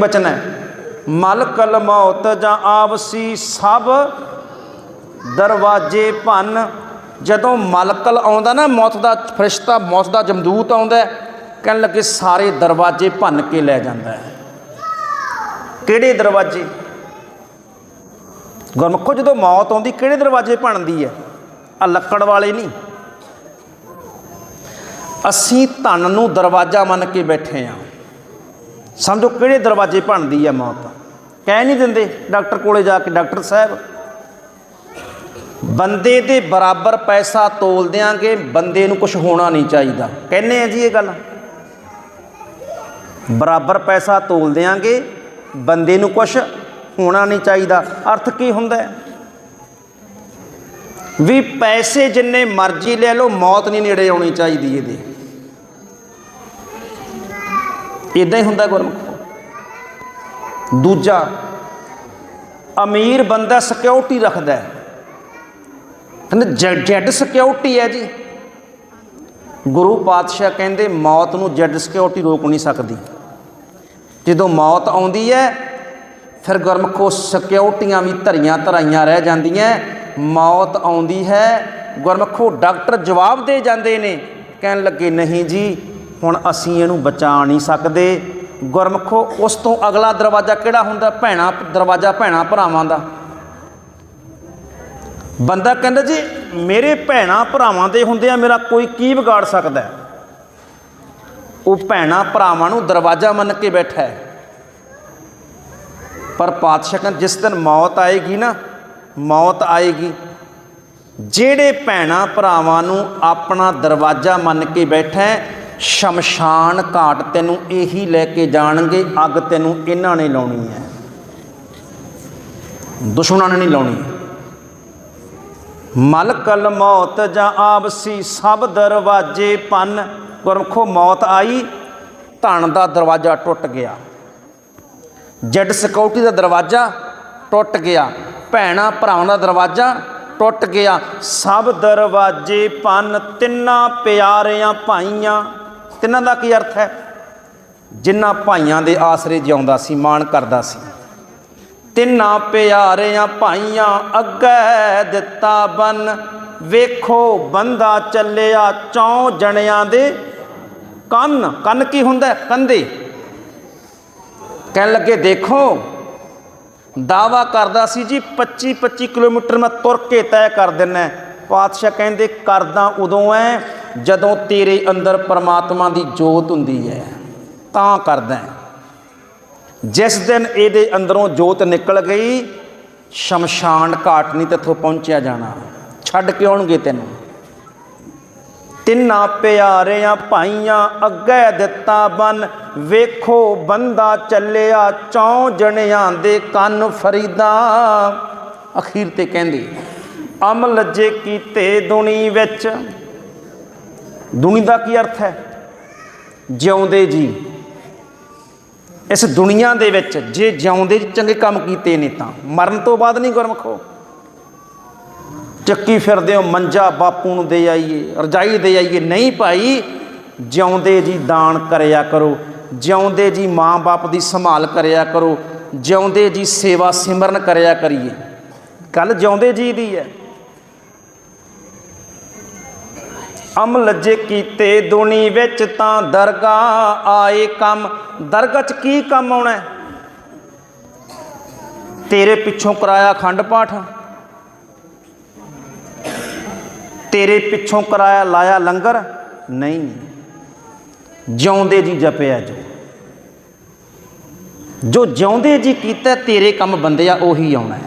ਬਚਨ ਹੈ। ਮਲਕਲ ਮੌਤ ਜਾਂ ਆਵਸੀ ਸਭ ਦਰਵਾਜੇ ਭੰਨ। ਜਦੋਂ ਮਲਕਲ ਆਉਂਦਾ ਨਾ, ਮੌਤ ਦਾ ਫਰਿਸ਼ਤਾ, ਮੌਤ ਦਾ ਜਮਦੂਤ ਆਉਂਦਾ ਕਹਿਣ ਲੱਗੇ ਸਾਰੇ ਦਰਵਾਜੇ ਭੰਨ ਕੇ ਲੈ ਜਾਂਦਾ ਹੈ। ਕਿਹੜੇ ਦਰਵਾਜੇ? ਗੁਰਮੁਖੋ, ਜਦੋਂ ਮੌਤ ਆਉਂਦੀ, ਕਿਹੜੇ ਦਰਵਾਜੇ ਭੰਨਦੀ ਹੈ? ਆ ਲੱਕੜ ਵਾਲੇ ਨਹੀਂ। ਅਸੀਂ ਧਨ ਨੂੰ ਦਰਵਾਜ਼ਾ ਮੰਨ ਕੇ ਬੈਠੇ ਹਾਂ। ਸਮਝੋ ਕਿਹੜੇ ਦਰਵਾਜ਼ੇ ਭੰਨਦੀ ਹੈ ਮੌਤ? ਕਹਿ ਨਹੀਂ ਦਿੰਦੇ ਡਾਕਟਰ ਕੋਲੇ ਜਾ ਕੇ, ਡਾਕਟਰ ਸਾਹਿਬ। ਬੰਦੇ ਦੇ ਬਰਾਬਰ ਪੈਸਾ ਤੋਲ ਦਿਆਂਗੇ, ਬੰਦੇ ਨੂੰ ਕੁਝ ਹੋਣਾ ਨਹੀਂ ਚਾਹੀਦਾ। ਕਹਿੰਨੇ ਆ ਜੀ ਇਹ ਗੱਲ। ਬਰਾਬਰ ਪੈਸਾ ਤੋਲ ਦਿਆਂਗੇ, ਬੰਦੇ ਨੂੰ ਕੁਝ ਹੋਣਾ ਨਹੀਂ ਚਾਹੀਦਾ। ਅਰਥ ਕੀ ਹੁੰਦਾ ਹੈ? ਵੀ ਪੈਸੇ ਜਿੰਨੇ ਮਰਜ਼ੀ ਲੈ ਲਓ, ਮੌਤ ਨਹੀਂ ਨੇੜੇ ਆਉਣੀ ਚਾਹੀਦੀ ਇਹਦੇ। ਇਦਾਂ ਹੀ ਹੁੰਦਾ ਗੁਰਮੁਖ। ਦੂਜਾ, ਅਮੀਰ ਬੰਦਾ ਸਿਕਿਉਰਿਟੀ ਰੱਖਦਾ ਹੈ। ਕਹਿੰਦੇ ਜੈ- ਜੈਡ ਸਿਕਿਉਰਿਟੀ ਹੈ ਜੀ। ਗੁਰੂ ਪਾਤਸ਼ਾਹ ਕਹਿੰਦੇ ਮੌਤ ਨੂੰ ਜੈਡ ਸਿਕਿਉਰਿਟੀ ਰੋਕ ਨਹੀਂ ਸਕਦੀ। ਜਦੋਂ ਮੌਤ ਆਉਂਦੀ ਹੈ, ਫਿਰ ਗੁਰਮਖੋ ਸਿਕਿਉਰਟੀਆਂ ਵੀ ਧਰੀਆਂ ਧਰਾਈਆਂ ਰਹਿ ਜਾਂਦੀਆਂ ਮੌਤ ਆਉਂਦੀ ਹੈ, ਗੁਰਮਖੋ ਡਾਕਟਰ ਜਵਾਬ ਦੇ ਜਾਂਦੇ ਨੇ। ਕਹਿਣ ਲੱਗੇ, ਨਹੀਂ ਜੀ ਹੁਣ ਅਸੀਂ ਇਹਨੂੰ ਬਚਾ ਨਹੀਂ ਸਕਦੇ। ਗੁਰਮਖੋ, ਉਸ ਤੋਂ ਅਗਲਾ ਦਰਵਾਜ਼ਾ ਕਿਹੜਾ ਹੁੰਦਾ? ਭੈਣਾ, ਦਰਵਾਜ਼ਾ ਭੈਣਾ ਭਰਾਵਾਂ ਦਾ। ਬੰਦਾ ਕਹਿੰਦਾ ਜੀ, ਮੇਰੇ ਭੈਣਾ ਭਰਾਵਾਂ ਦੇ ਹੁੰਦੇ ਆ ਮੇਰਾ ਕੋਈ ਕੀ ਵਿਗਾੜ ਸਕਦਾ ਉਹ ਭੈਣਾ ਭਰਾਵਾਂ ਨੂੰ ਦਰਵਾਜ਼ਾ ਮੰਨ ਕੇ ਬੈਠਾ ਹੈ। ਪਰ ਪਾਤਸ਼ਾਹ ਕਹਿੰਦੇ, ਜਿਸ ਦਿਨ ਮੌਤ ਆਏਗੀ ਨਾ, ਮੌਤ ਆਏਗੀ। ਜਿਹੜੇ ਭੈਣਾ ਭਰਾਵਾਂ ਨੂੰ ਆਪਣਾ ਦਰਵਾਜ਼ਾ ਮੰਨ ਕੇ ਬੈਠਾ ਹੈ ਸ਼ਮਸ਼ਾਨ ਘਾਟ ਤੈਨੂੰ ਇਹੀ ਲੈ ਕੇ ਜਾਣਗੇ, ਅੱਗ ਤੈਨੂੰ ਇਹਨਾਂ ਨੇ ਲਾਉਣੀ ਹੈ। ਦੁਸ਼ਮਣਾਂ ਨੇ ਨਹੀਂ ਲਾਉਣੀ। ਮਲਕਲ ਮੌਤ ਜਾਂ ਆਬਸੀ ਸਭ ਦਰਵਾਜੇ ਪੰਨ, ਗੁਰਮਖੋ ਮੌਤ ਆਈ, ਧਨ ਦਾ ਦਰਵਾਜ਼ਾ ਟੁੱਟ ਗਿਆ। ਜੱਡ ਸਿਕਿਉਰਿਟੀ ਦਾ ਦਰਵਾਜ਼ਾ ਟੁੱਟ ਗਿਆ, ਭੈਣਾ ਭਰਾਵਾਂ ਦਾ ਦਰਵਾਜ਼ਾ ਟੁੱਟ ਗਿਆ। ਸਭ ਦਰਵਾਜੇ ਪੰਨ, ਤਿੰਨਾਂ ਪਿਆਰਿਆਂ ਭਾਈਆਂ ਤਿੰਨਾਂ ਦਾ ਕੀ ਅਰਥ ਹੈ? ਜਿਨ੍ਹਾਂ ਭਾਈਆਂ ਦੇ ਆਸਰੇ ਜਿਉਂਦਾ ਸੀ, ਮਾਣ ਕਰਦਾ ਸੀ। ਤਿੰਨਾਂ ਪਿਆਰਿਆਂ ਭਾਈਆਂ ਅੱਗੇ ਦਿੱਤਾ ਬਨ। ਵੇਖੋ ਬੰਦਾ ਚੱਲਿਆ ਚੌ ਜਣਿਆਂ ਦੇ ਕੰਨ। ਕੰਨ ਕੀ ਹੁੰਦਾ? ਹੈ? ਕੰਧੇ। ਕਹਿਣ ਲੱਗੇ, ਦੇਖੋ ਦਾਵਾ ਕਰਦਾ ਸੀ ਜੀ 25 25 ਕਿਲੋਮੀਟਰ ਮੈਂ ਤੁਰ ਕੇ ਤੈਅ ਕਰ ਦਿੰਨਾ। ਪਾਤਸ਼ਾਹ ਕਹਿੰਦੇ, ਕਰਦਾ ਉਦੋਂ ਐ ਜਦੋਂ ਤੇਰੇ ਅੰਦਰ ਪਰਮਾਤਮਾ ਦੀ ਜੋਤ ਹੁੰਦੀ ਹੈ, ਤਾਂ ਕਰਦਾ ਜਿਸ ਦਿਨ ਇਹਦੇ ਅੰਦਰੋਂ ਜੋਤ ਨਿਕਲ ਗਈ, ਸ਼ਮਸ਼ਾਨ ਘਾਟ ਨਹੀਂ ਤੇਥੋਂ ਪਹੁੰਚਿਆ ਜਾਣਾ। ਛੱਡ ਕੇ ਆਉਣਗੇ ਤੈਨੂੰ। ਤਿੰਨਾਂ ਪਿਆਰਿਆਂ ਭਾਈਆਂ ਅੱਗੇ ਦਿੱਤਾ ਬਨ। ਵੇਖੋ ਬੰਦਾ ਚੱਲਿਆ ਚੌ ਜਣਿਆਂ ਦੇ ਕੰਨ ਫਰੀਦਾ। ਅਖੀਰ ਤੇ ਕਹਿੰਦੇ, ਅਮਲ ਜੇ ਕੀਤੇ ਦੁਨੀ ਵਿੱਚ ਦੁਨੀ ਦਾ ਕੀ ਅਰਥ ਹੈ? ਜਿਉਂਦੇ ਜੀ। ਇਸ ਦੁਨੀਆ ਦੇ ਵਿੱਚ ਜੇ ਜਿਉਂਦੇ ਚੰਗੇ ਕੰਮ ਕੀਤੇ ਨੇ ਤਾਂ। ਮਰਨ ਤੋਂ ਬਾਅਦ ਨਹੀਂ ਗੁਰਮਖੋ। ਚੱਕੀ ਫਿਰਦੇ ਹੋ ਮੰਜਾ ਬਾਪੂ ਨੂੰ ਦੇ ਆਈਏ, ਰਜਾਈ ਦੇ ਆਈਏ। ਨਹੀਂ ਭਾਈ, ਜਿਉਂਦੇ ਜੀ ਦਾਨ ਕਰਿਆ ਕਰੋ। ਜਿਉਂਦੇ ਜੀ ਮਾਂ-ਬਾਪ ਦੀ ਸੰਭਾਲ ਕਰਿਆ ਕਰੋ। ਜਿਉਂਦੇ ਜੀ ਸੇਵਾ ਸਿਮਰਨ ਕਰਿਆ ਕਰੀਏ। ਗੱਲ ਜਿਉਂਦੇ ਜੀ ਦੀ ਹੈ। ਅਮ ਲੱਜੇ ਕੀਤੇ ਦੁਨੀ ਵਿੱਚ ਤਾਂ ਦਰਗਾਹ ਆਏ ਕੰਮ। ਦਰਗਾਹ 'ਚ ਕੀ ਕੰਮ ਆਉਣਾ ਤੇਰੇ ਪਿੱਛੋਂ ਕਰਾਇਆ ਖੰਡ ਪਾਠ। ਤੇਰੇ ਪਿੱਛੋਂ ਕਰਾਇਆ ਲਾਇਆ ਲੰਗਰ। ਨਹੀਂ। ਜਿਉਂਦੇ ਜੀ ਜਪਿਆ ਜੋ। ਜੋ ਜਿਉਂਦੇ ਜੀ ਕੀਤਾ, ਤੇਰੇ ਕੰਮ ਬੰਦਿਆ ਉਹੀ ਆਉਣਾ